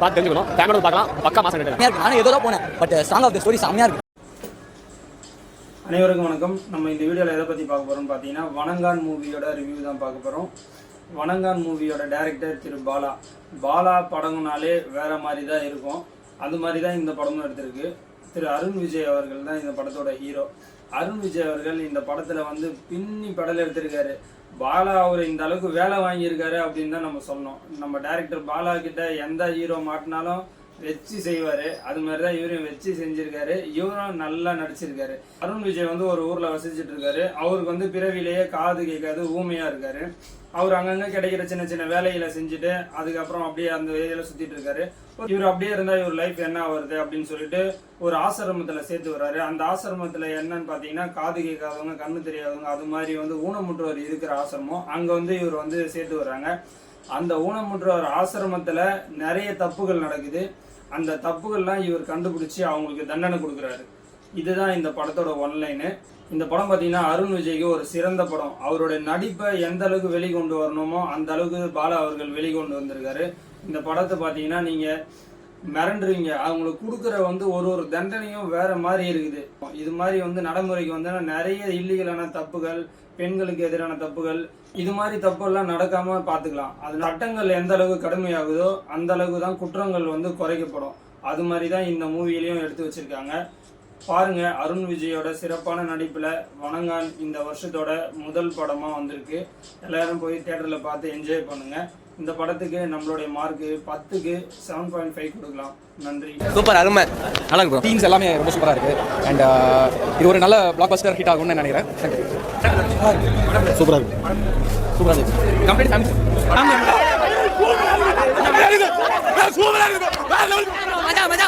பார்த்து தெரிஞ்சுக்கணும். ஃபேமிலியோட பார்க்கலாம். பக்கா மாசம் இருக்கு. நானும் ஏதோ தான் போனேன். But song of the story செம்மையா இருக்கு. அனைவருக்கும் வணக்கம். நம்ம இந்த வீடியோவில் எதை பற்றி பார்க்க போகிறோம்னு பார்த்தீங்கன்னா வனங்கான் மூவியோட ரிவ்யூ தான் பார்க்க போகிறோம் வனங்கான் மூவியோட டைரக்டர் திரு பாலா. பாலா படம்னாலே வேற மாதிரி தான் இருக்கும். அது மாதிரி தான் இந்த படமும் எடுத்திருக்கு. திரு அருண் விஜய் அவர்கள் தான் இந்த படத்தோட ஹீரோ அருண் விஜய் அவர்கள் இந்த படத்தில் வந்து பின்னி படல் எடுத்திருக்காரு. பாலா அவர் இந்த அளவுக்கு வேலை வாங்கியிருக்காரு அப்படின்னு தான் நம்ம சொன்னோம் நம்ம டேரக்டர் பாலா கிட்ட எந்த ஹீரோ மாட்டினாலும் வச்சு செய்வாரு. அது மாதிரி தான் இவரையும் வச்சு செஞ்சிருக்காரு. இவரும் நல்லா நடிச்சிருக்காரு. அருண் விஜய் வந்து ஒரு ஊர்ல வசிச்சுட்டு இருக்காரு. அவருக்கு வந்து பிறவிலேயே காது கேட்காது ஊமையா இருக்காரு. அவர் அங்கங்க கிடைக்கிற சின்ன சின்ன வேலைகளை செஞ்சுட்டு அதுக்கப்புறம் அப்படியே அந்த ஏரியால சுத்திட்டு இருக்காரு. இவர் அப்படியே இருந்தா இவர் லைஃப் என்ன வருது அப்படின்னு சொல்லிட்டு ஒரு ஆசிரமத்துல சேர்த்து வர்றாரு. அந்த ஆசிரமத்துல என்னன்னு பாத்தீங்கன்னா காது கேட்காதவங்க கண்ணு தெரியாதவங்க அது மாதிரி வந்து ஊனமுற்றவர் இருக்கிற ஆசிரமம். அங்க வந்து இவர் வந்து சேர்த்து வர்றாங்க. அந்த ஊனமுற்றவர் ஆசிரமத்துல நிறைய தப்புகள் நடக்குது. அந்த தப்புகள்லாம் இவர் கண்டுபிடிச்சு அவங்களுக்கு தண்டனை கொடுக்குறாரு. இதுதான் இந்த படத்தோட ஒன்லைனு இந்த படம் பார்த்தீங்கன்னா அருண் விஜய்க்கு ஒரு சிறந்த படம். அவருடைய நடிப்பை எந்த அளவுக்கு வெளிக்கொண்டு வரணுமோ அந்த அளவுக்கு பாலா அவர்கள் வெளிக்கொண்டு வந்திருக்காரு. இந்த படத்தை பார்த்தீங்கன்னா நீங்கள் மிரண்டுருவீங்க அவங்களுக்கு கொடுக்குற வந்து ஒரு ஒரு தண்டனையும் வேற மாதிரி இருக்குது. இது மாதிரி வந்து நடைமுறைக்கு வந்து நிறைய இல்லீகலான தப்புகள் பெண்களுக்கு எதிரான தப்புகள் இது மாதிரி தப்பெல்லாம் நடக்காம பார்த்துக்கலாம் அது சட்டங்கள் எந்த அளவுக்கு கடுமையாகுதோ அந்த அளவுக்கு தான் குற்றங்கள் வந்து குறைக்கப்படும். அது மாதிரி தான் இந்த மூவிலையும் எடுத்து வச்சிருக்காங்க. பாருங்க அருண் விஜயோட சிறப்பான நடிப்புல வணங்கான் இந்த வருஷத்தோட முதல் படமா வந்திருக்கு. எல்லாரும் போய் தியேட்டர்ல பார்த்து என்ஜாய் பண்ணுங்க. இந்த படத்துக்கு நம்மளுடைய மார்க் பத்துக்கு செவன் பாயிண்ட் ஃபைவ் கொடுக்கலாம். நன்றி. சூப்பர் அருமை. நல்லா இருக்கு டீம்ஸ் எல்லாமே ரொம்ப சூப்பராக இருக்கு. அண்ட் இது ஒரு நல்ல பிளாக் பஸ்டர் ஹிட் ஆகும்னு நினைக்கிறேன். சூப்பராக இருக்கு. சூப்பராக இருக்கு. கம்ப்ளீட் ஃபேமிலி மஜா மஜா